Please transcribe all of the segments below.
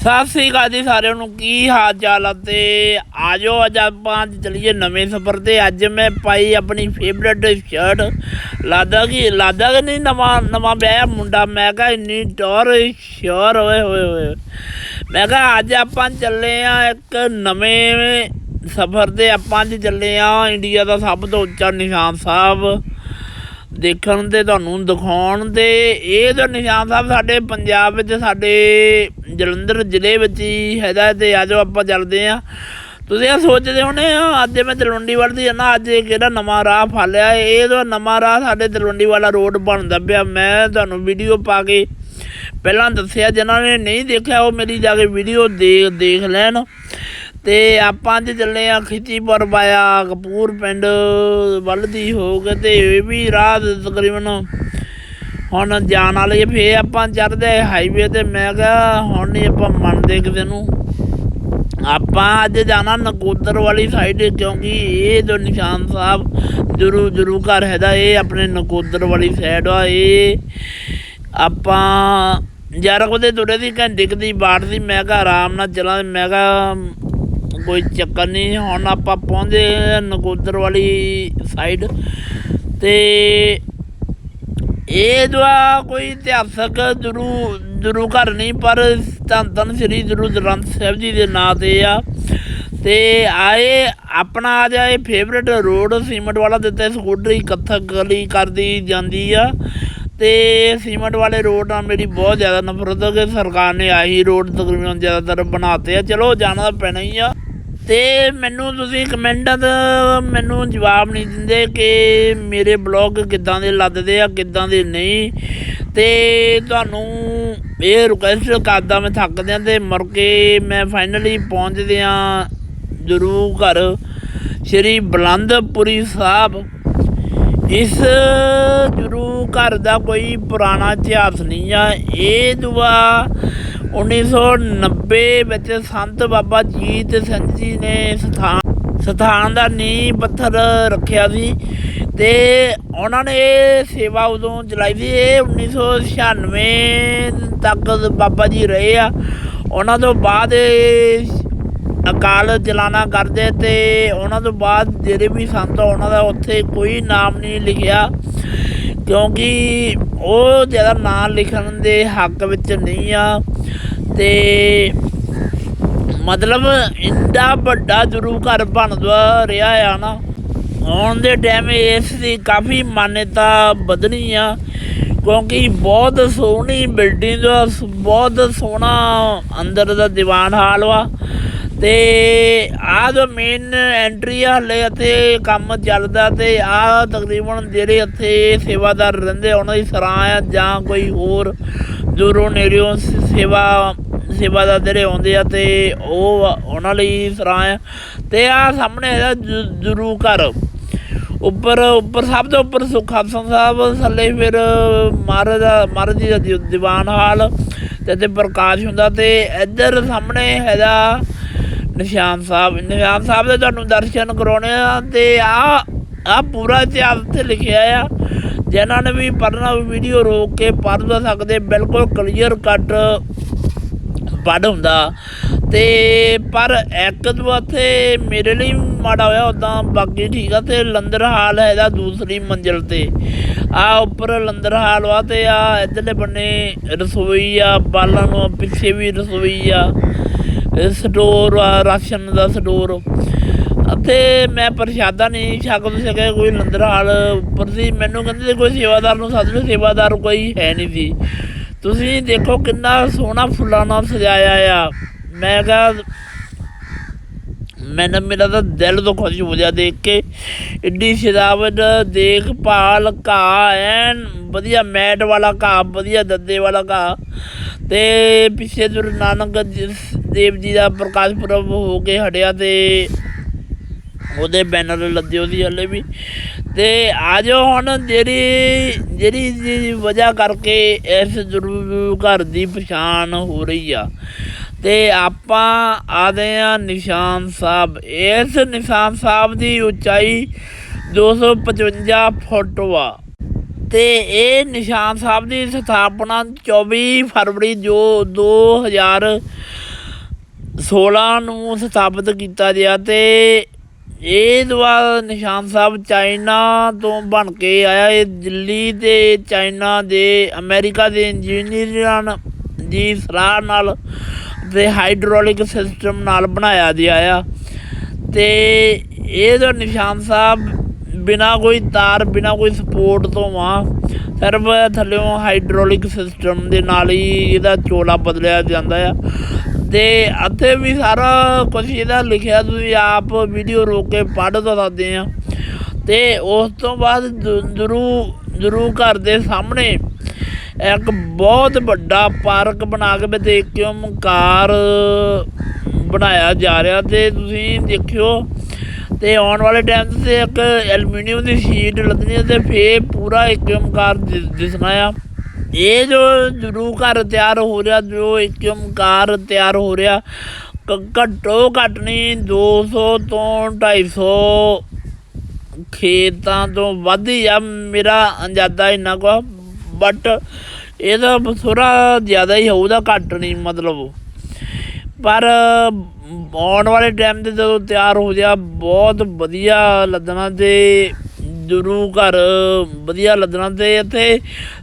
ਸਤਿ ਸ੍ਰੀ ਅਕਾਲ ਜੀ ਸਾਰਿਆਂ ਨੂੰ, ਕੀ ਹਾਲ ਚਾਲ ਆ ਤੇ ਆਜੋ ਅੱਜ ਆਪਾਂ ਚਲੀਏ ਨਵੇਂ ਸਫ਼ਰ ਤੇ। ਅੱਜ ਮੈਂ ਪਾਈ ਆਪਣੀ ਫੇਵਰਟ ਸ਼ਰਟ ਲਾਦਾ ਕੀ ਲਾਦਾ ਕਿ ਨਹੀਂ, ਨਵਾਂ ਨਵਾਂ ਵਿਆਹਿਆ ਮੁੰਡਾ। ਮੈਂ ਕਿਹਾ ਇੰਨੀ ਟੌਰ ਸ਼ੋਰ ਹੋਏ ਹੋਏ ਹੋਏ। ਮੈਂ ਕਿਹਾ ਅੱਜ ਆਪਾਂ ਚੱਲੇ ਆ ਇੱਕ ਨਵੇਂ ਸਫ਼ਰ ਤੇ। ਆਪਾਂ ਅੱਜ ਚੱਲੇ ਆ ਇੰਡੀਆ ਦਾ ਸਭ ਤੋਂ ਉੱਚਾ ਨਿਸ਼ਾਨ ਸਾਹਿਬ। ਦੇਖਣ ਤੇ ਤੁਹਾਨੂੰ ਦਿਖਾਉਣ ਤੇ ਇਹ ਜੋ ਨਿਸ਼ਾਨ ਸਾਹਿਬ ਸਾਡੇ ਪੰਜਾਬ ਵਿੱਚ ਸਾਡੇ ਜਲੰਧਰ ਜ਼ਿਲ੍ਹੇ ਵਿੱਚ ਹੀ ਹੈਗਾ ਤੇ ਆਜੋ ਆਪਾਂ ਚੱਲਦੇ ਆ ਤੁਸੀਂ ਇਹ ਸੋਚਦੇ ਹੋਣੇ ਆ, ਅੱਜ ਮੈਂ ਤਲਵੰਡੀ ਵੱਲ ਦੀ ਜਾਣਾ ਅੱਜ ਕਿਹੜਾ ਨਵਾਂ ਰਾਹ ਫਾਲਿਆ ਇਹ ਤਾਂ ਨਵਾਂ ਰਾਹ ਸਾਡੇ ਤਲਵੰਡੀ ਵਾਲਾ ਰੋਡ ਬਣਦਾ ਪਿਆ। ਮੈਂ ਤੁਹਾਨੂੰ ਵੀਡੀਓ ਪਾ ਕੇ ਪਹਿਲਾਂ ਦੱਸਿਆ, ਜਿਨ੍ਹਾਂ ਨੇ ਨਹੀਂ ਦੇਖਿਆ, ਉਹ ਮੇਰੀ ਜਾ ਕੇ ਵੀਡੀਓ ਦੇਖ ਦੇਖ ਲੈਣ। ਤੇ ਆਪਾਂ ਅੱਜ ਚੱਲੇ ਆ ਖਿੱਚੀਪੁਰ ਬਾਇਆ ਕਪੂਰ ਪਿੰਡ ਵੱਲ ਦੀ ਹੋ ਕੇ, ਤੇ ਇਹ ਵੀ ਰਾਹ ਤਕਰੀਬਨ ਹੁਣ ਜਾਣ ਵਾਲੇ ਫੇ ਆਪਾਂ ਚੜਦੇ ਹਾਈਵੇ ਤੇ, ਮੈਂ ਕਿਹਾ ਹੁਣ ਨਹੀਂ ਆਪਾਂ ਮੰਨਦੇ ਕਿਸੇ ਨੂੰ। ਆਪਾਂ ਅੱਜ ਜਾਣਾ ਨਕੋਦਰ ਵਾਲੀ ਸਾਈਡ ਕਿਉਂਕਿ ਇਹ ਜੋ ਨਿਸ਼ਾਨ ਸਾਹਿਬ ਜਰੂ ਜਰੂ ਘਰ ਹੈਦਾ ਇਹ ਆਪਣੇ ਨਕੋਦਰ ਵਾਲੀ ਸਾਈਡ ਆ, ਇਹ ਆਪਾਂ ਯਾਰ ਉਹਦੇ ਤੁਰੇ ਦੀ ਘੰਟੇ ਕੁ ਦੀ ਬਾੜ ਸੀ, ਮੈਂ ਕਿਹਾ ਆਰਾਮ ਨਾਲ ਚਲਾਂ ਮੈਂ ਕਿਹਾ ਕੋਈ ਚੱਕਰ ਨਹੀਂ ਹੁਣ ਆਪਾਂ ਪਹੁੰਚੇ ਨਕੋਦਰ ਵਾਲੀ ਸਾਈਡ ਤੇ ਇਹ ਜੋ ਆ, ਕੋਈ ਇਤਿਹਾਸਕ ਜਰੂ ਜਰੂ ਘਰ ਨਹੀਂ, ਪਰ ਧੰਨ ਧੰਨ ਸ੍ਰੀ ਗੁਰੂ ਗ੍ਰੰਥ ਸਾਹਿਬ ਜੀ ਦੇ ਨਾਂ ਤੇ ਆ। ਤੇ ਆਏ, ਆਪਣਾ ਆ ਜਾ ਇਹ ਫੇਵਰੇਟ ਰੋਡ ਸੀਮਟ ਵਾਲਾ ਦਿੱਤੇ ਸਕੂਟਰੀ ਕੱਥਕ ਗਲੀ ਕਰਦੀ ਜਾਂਦੀ ਆ। ਤੇ ਸੀਮਟ ਵਾਲੇ ਰੋਡ ਨਾਲ ਮੇਰੀ ਬਹੁਤ ਜ਼ਿਆਦਾ ਨਫ਼ਰਤ ਹੈ ਕਿ ਸਰਕਾਰ ਨੇ ਆਹੀ ਰੋਡ ਤਕਰੀਬਨ ਜ਼ਿਆਦਾਤਰ ਬਣਾਤੇ ਆ। ਚਲੋ, ਜਾਣਾ ਤਾਂ ਪੈਣਾ ਹੀ ਆ। ਤੇ ਮੈਨੂੰ ਤੁਸੀਂ ਕਮੈਂਟਾਂ ਦਾ ਮੈਨੂੰ ਜਵਾਬ ਨਹੀਂ ਦਿੰਦੇ ਕਿ ਮੇਰੇ ਬਲੌਗ ਕਿੱਦਾਂ ਦੇ ਲੱਦਦੇ ਆ, ਕਿੱਦਾਂ ਦੇ ਨਹੀਂ। ਤੇ ਤੁਹਾਨੂੰ ਇਹ ਰਿਕੁਐਸਟ ਕਰਦਾ ਮੈਂ ਥੱਕਦਿਆਂ ਤੇ ਮੁੜ ਕੇ ਮੈਂ ਫਾਈਨਲੀ ਪਹੁੰਚਦੇ ਆ ਗੁਰੂ ਘਰ ਸ਼੍ਰੀ ਬਲੰਦਪੁਰੀ ਸਾਹਿਬ। ਇਸ ਗੁਰੂ ਘਰ ਦਾ ਕੋਈ ਪੁਰਾਣਾ ਇਤਿਹਾਸ ਨਹੀਂ ਆ। ਇਹ ਦੁਆ 1990 ਵਿੱਚ ਸੰਤ ਬਾਬਾ ਜੀਤ ਸਿੰਘ ਜੀ ਨੇ ਸਥਾਨ ਸਥਾਨ ਦਾ ਨੀਂਹ ਪੱਥਰ ਰੱਖਿਆ ਸੀ ਤੇ ਉਹਨਾਂ ਨੇ ਸੇਵਾ ਉਦੋਂ ਚਲਾਈ ਸੀ। ਇਹ 1996 ਤੱਕ ਬਾਬਾ ਜੀ ਰਹੇ ਆ। ਉਹਨਾਂ ਤੋਂ ਬਾਅਦ ਇਹ ਅਕਾਲ ਚਲਾਣਾ ਕਰਦੇ ਤੇ ਉਹਨਾਂ ਤੋਂ ਬਾਅਦ ਜਿਹੜੇ ਵੀ ਸੰਤ ਆ, ਉਹਨਾਂ ਦਾ ਉੱਥੇ ਕੋਈ ਨਾਮ ਨਹੀਂ ਲਿਖਿਆ। ਕਿਉਂਕਿ ਉਹ ਜ਼ਿਆਦਾ ਨਾਂ ਲਿਖਣ ਦੇ ਹੱਕ ਵਿੱਚ ਨਹੀਂ ਆ ਤੇ ਮਤਲਬ ਇੰਦਾ ਵੱਡਾ ਗੁਰੂ ਘਰ ਬਣਦਾ ਰਿਹਾ ਆ ਨਾ, ਆਉਣ ਦੇ ਟਾਈਮ ਇਸ ਦੀ ਕਾਫੀ ਮਾਨਤਾ ਵਧਣੀ ਆ, ਕਿਉਂਕਿ ਬਹੁਤ ਸੋਹਣੀ ਬਿਲਡਿੰਗ ਆ ਸ- ਬਹੁਤ ਸੋਹਣਾ ਅੰਦਰ ਦਾ ਦੀਵਾਨ ਹਾਲ ਵਾ। ਤੇ ਆਹ ਜੋ ਮੇਨ ਐਂਟਰੀ ਆ ਹਲੇ ਅਤੇ ਕੰਮ ਚੱਲਦਾ ਤੇ ਆਹ ਤਕਰੀਬਨ ਜਿਹੜੇ ਇੱਥੇ ਸੇਵਾਦਾਰ ਰਹਿੰਦੇ ਉਹਨਾਂ ਦੀ ਸਰਾਂ ਆ ਜਾਂ ਕੋਈ ਹੋਰ ਦੂਰੋਂ ਨੇੜਿਓਂ ਸ- ਸੇਵਾ, ਸੇਵਾਦਾਰ ਜਿਹੜੇ ਆਉਂਦੇ ਆ ਤੇ ਉਹ ਉਹਨਾਂ ਲਈ ਸਰਾਂ ਆ। ਤੇ ਆ ਸਾਹਮਣੇ ਹੈਗਾ ਜ- ਘਰ। ਉੱਪਰ ਉੱਪਰ ਸਭ ਤੋਂ ਉੱਪਰ ਸੁਖਾ ਸਾਹਿਬ, ਥੱਲੇ ਫਿਰ ਮਹਾਰਾਜ ਮਹਾਰਾਜ ਜੀ ਦਾ ਦੀ- ਦੀਵਾਨ ਹਾਲ ਤੇ ਤੇ ਪ੍ਰਕਾਸ਼ ਹੁੰਦਾ ਤੇ ਇੱਧਰ ਸਾਹਮਣੇ ਹੈਗਾ ਨਿਸ਼ਾਨ ਸਾਹਿਬ ਨਿਸ਼ਾਨ ਸਾਹਿਬ ਦੇ ਤੁਹਾਨੂੰ ਦਰਸ਼ਨ ਕਰਾਉਣੇ ਆ ਤੇ ਆ ਆ ਪੂਰਾ ਇਤਿਹਾਸ ਤੇ ਲਿਖਿਆ ਆ। ਜਿਨ੍ਹਾਂ ਨੇ ਵੀ ਪੜ੍ਹਨਾ ਵੀਡੀਓ ਰੋਕ ਕੇ ਪੜ੍ਹ ਸਕਦੇ, ਬਿਲਕੁਲ ਕਲੀਅਰ ਕੱਟ ਪੜ੍ਹ ਹੁੰਦਾ। ਤੇ ਪਰ ਇੱਕ ਦੋ ਉੱਥੇ ਮੇਰੇ ਲਈ ਮਾੜਾ ਹੋਇਆ ਉਦਾਂ ਬਾਕੀ ਠੀਕ ਆ, ਤੇ ਲੰਦਰ ਹਾਲ ਹੈ ਇਹਦਾ ਦੂਸਰੀ ਮੰਜ਼ਿਲ ਤੇ। ਆ ਉੱਪਰ ਲੰਦਰ ਹਾਲ ਵਾ ਤੇ ਆ ਇਧਰਲੇ ਬੰਨੇ ਰਸੋਈ ਆ, ਬਾਲਾਂ ਨੂੰ ਪਿੱਛੇ ਵੀ ਰਸੋਈ ਆ। ਸਟੋਰ ਆ, ਰਾਸ਼ਨ ਦਾ ਸਟੋਰ ਅਤੇ ਮੈਂ ਪ੍ਰਸ਼ਾਦਾ ਨਹੀਂ ਛਕ ਸਕਿਆ ਕੋਈ ਲੰਦਰ ਹਾਲ ਉੱਪਰ ਸੀ। ਮੈਨੂੰ ਕਹਿੰਦੇ ਸੀ, ਕੋਈ ਸੇਵਾਦਾਰ ਨੂੰ ਸੱਦ ਲਓ, ਸੇਵਾਦਾਰ ਕੋਈ ਹੈ ਨਹੀਂ ਸੀ। ਤੁਸੀਂ ਦੇਖੋ ਕਿੰਨਾ ਸੋਹਣਾ ਫੁੱਲਾਂ ਨਾਲ ਸਜਾਇਆ ਆ। ਮੈਂ ਕਿਹਾ, ਮੈਨੂੰ, ਮੇਰਾ ਤਾਂ ਦਿਲ ਤੋਂ ਖੁਸ਼ ਹੋ ਗਿਆ ਦੇਖ ਕੇ। ਇੱਡੀ ਸਜਾਵਟ ਦੇਖਭਾਲ, ਘਾਹ ਐਨ ਵਧੀਆ, ਮੈਟ ਵਾਲਾ ਘਾਹ, ਵਧੀਆ, ਦੱਦੇ ਵਾਲਾ ਘਾਹ। ਤੇ ਪਿੱਛੇ ਗੁਰੂ ਨਾਨਕ ਦੇਵ ਜੀ ਦਾ ਪ੍ਰਕਾਸ਼ ਪੁਰਬ ਹੋ ਕੇ ਹਟਿਆ ਤੇ ਉਹਦੇ ਬੈਨਰ ਲੱਦੇ ਉਹਦੀ ਹਲੇ ਵੀ। ਤੇ ਆ ਜਾਓ ਹੁਣ ਜਿਹੜੀ ਜਿਹੜੀ ਜੀ ਵਜ੍ਹਾ ਕਰਕੇ ਇਸ ਗੁਰੂ ਘਰ ਦੀ ਪਛਾਣ ਹੋ ਰਹੀ ਆ। ਤੇ ਆਪਾਂ ਆਦੇ ਆ ਨਿਸ਼ਾਨ ਸਾਹਿਬ। ਇਸ ਨਿਸ਼ਾਨ ਸਾਹਿਬ ਦੀ ਉਚਾਈ 255 ਫੁੱਟ ਵਾ। ਤੇ ਇਹ ਨਿਸ਼ਾਨ ਸਾਹਿਬ ਦੀ ਸਥਾਪਨਾ 24 ਫਰਵਰੀ ਜੋ 2000 16 ਨੂੰ ਸਥਾਪਿਤ ਕੀਤਾ ਗਿਆ ਤੇ ਇਹ ਦੁਆਰਾ ਨਿਸ਼ਾਨ ਸਾਹਿਬ ਚਾਈਨਾ ਤੋਂ ਬਣ ਕੇ ਆਇਆ। ਇਹ ਦਿੱਲੀ ਤੇ ਚਾਈਨਾ ਦੇ, ਅਮਰੀਕਾ ਦੇ ਇੰਜੀਨੀਅਰਾਂ ਦੀ ਸਲਾਹ ਨਾਲ ਤੇ ਹਾਈਡ੍ਰੋਲਿਕ ਸਿਸਟਮ ਨਾਲ ਬਣਾਇਆ ਗਿਆ ਆ। ਤੇ ਇਹ ਜੋ ਨਿਸ਼ਾਨ ਸਾਹਿਬ ਬਿਨਾ ਕੋਈ ਤਾਰ, ਬਿਨਾ ਕੋਈ ਸਪੋਰਟ ਤੋਂ ਆ ਸਿਰਫ ਥੱਲੇੋਂ ਹਾਈਡ੍ਰੋਲਿਕ ਸਿਸਟਮ ਦੇ ਨਾਲ ਹੀ ਇਹਦਾ ਚੋਲਾ ਬਦਲਿਆ ਜਾਂਦਾ ਆ। ਤੇ ਇੱਥੇ ਵੀ ਸਾਰਾ ਕੁਝ ਇਹਦਾ ਲਿਖਿਆ, ਤੁਸੀਂ ਆਪ ਵੀਡੀਓ ਰੋਕ ਕੇ ਪੜ੍ਹ ਤਾਂ ਸਕਦੇ ਆ। ਤੇ ਉਸ ਤੋਂ ਬਾਅਦ ਦਰੂ ਦਰੂ ਘਰ ਦੇ ਸਾਹਮਣੇ ਇੱਕ ਬਹੁਤ ਵੱਡਾ ਪਾਰਕ ਬਣਾ ਕੇ ਤੇ ਕਾਰ ਬਣਾਇਆ ਜਾ ਰਿਹਾ। ਤੇ ਤੁਸੀਂ ਦੇਖਿਓ ਤੇ ਆਉਣ ਵਾਲੇ ਟਾਈਮ ਤੇ ਇੱਕ ਐਲੂਮੀਨੀਅਮ ਦੀ ਸ਼ੀਟ ਲੱਗਣੀ ਹੈ ਤੇ ਫੇਰ ਪੂਰਾ ਇੱਕ ਓਮਕਾਰ ਦਿਸ- ਦਿਸਣਾ ਆ। ਇਹ ਜੋ ਜਰੂ ਘਰ ਤਿਆਰ ਹੋ ਰਿਹਾ, ਜੋ ਇੱਕ ਓਮਕਾਰ ਤਿਆਰ ਹੋ ਰਿਹਾ, ਕ- ਘੱਟੋ ਘੱਟ ਨਹੀਂ 200 ਤੋਂ 250 ਖੇਤਾਂ ਤੋਂ ਵੱਧ ਹੀ ਆ ਮੇਰਾ ਅੰਦਾਜ਼ਾ ਇੰਨਾ ਕੋ ਬਟ ਇਹਦਾ ਥੋੜਾ ਜ਼ਿਆਦਾ ਹੀ ਹੋਊਗਾ ਘੱਟ ਨਹੀਂ ਮਤਲਬ। ਪਰ ਆਉਣ ਵਾਲੇ ਟਾਈਮ ਤੇ ਜਦੋਂ ਤਿਆਰ ਹੋ ਗਿਆ ਬਹੁਤ ਵਧੀਆ ਲੱਦਣਾ ਤੇ ਗੁਰੂ ਘਰ, ਵਧੀਆ ਲੱਦਣਾ ਤੇ ਇੱਥੇ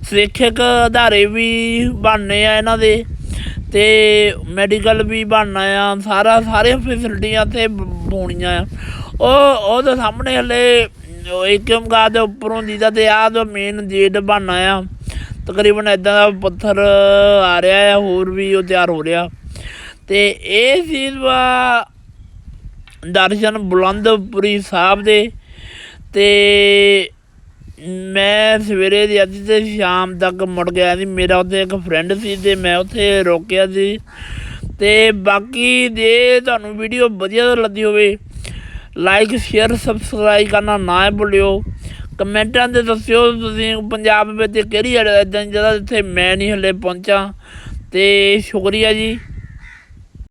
ਸਿੱਖਿਅਕ ਅਧਾਰੇ ਵੀ ਬਣਨੇ ਆ ਇਹਨਾਂ ਦੇ ਤੇ ਮੈਡੀਕਲ ਵੀ ਬਣਨਾ ਆ, ਸਾਰਾ, ਸਾਰੀਆਂ ਫੈਸਿਲਿਟੀਆਂ ਇੱਥੇ ਹੋਣੀਆਂ ਆ। ਉਹ ਉਹਦੇ ਸਾਹਮਣੇ ਹਲੇ ਇੱਕ ਓਮਕਾਰ ਦੇ ਉੱਪਰੋਂ ਦੀਦਾ ਤੇ ਆਹ ਜੋ ਮੇਨ ਗੇਟ ਬਣਨਾ ਆ। ਤਕਰੀਬਨ ਇਦਾਂ ਦਾ ਪੱਥਰ ਆ ਰਿਹਾ ਆ, ਹੋਰ ਵੀ ਉਹ ਤਿਆਰ ਹੋ ਰਿਹਾ। ਤੇ ਇਹ ਚੀਜ਼ ਦਰਸ਼ਨ ਬੁਲੰਦਪੁਰੀ ਸਾਹਿਬ ਦੇ। ਤੇ ਮੈਂ ਸਵੇਰੇ ਦੀ ਅੱਜ ਤੇ ਸ਼ਾਮ ਤੱਕ ਮੁੜ ਗਿਆ ਸੀ ਮੇਰਾ ਉੱਥੇ ਇੱਕ ਫਰੈਂਡ ਸੀ ਤੇ ਮੈਂ ਉੱਥੇ ਰੋਕਿਆ ਸੀ। ਤੇ ਬਾਕੀ ਜੇ ਤੁਹਾਨੂੰ ਵੀਡੀਓ ਵਧੀਆ ਲੱਗੀ ਹੋਵੇ ਲਾਈਕ ਸ਼ੇਅਰ ਸਬਸਕ੍ਰਾਈਬ ਕਰਨਾ ਨਾ ਭੁੱਲਿਓ। ਕਮੈਂਟਾਂ 'ਤੇ ਦੱਸਿਓ ਤੁਸੀਂ ਪੰਜਾਬ ਵਿੱਚ ਕਿਹੜੀ ਇਦਾਂ ਦੀ ਜਗ੍ਹਾ ਜਿੱਥੇ ਮੈਂ ਨਹੀਂ ਹਲੇ ਪਹੁੰਚਾ। ਤੇ ਸ਼ੁਕਰੀਆ ਜੀ।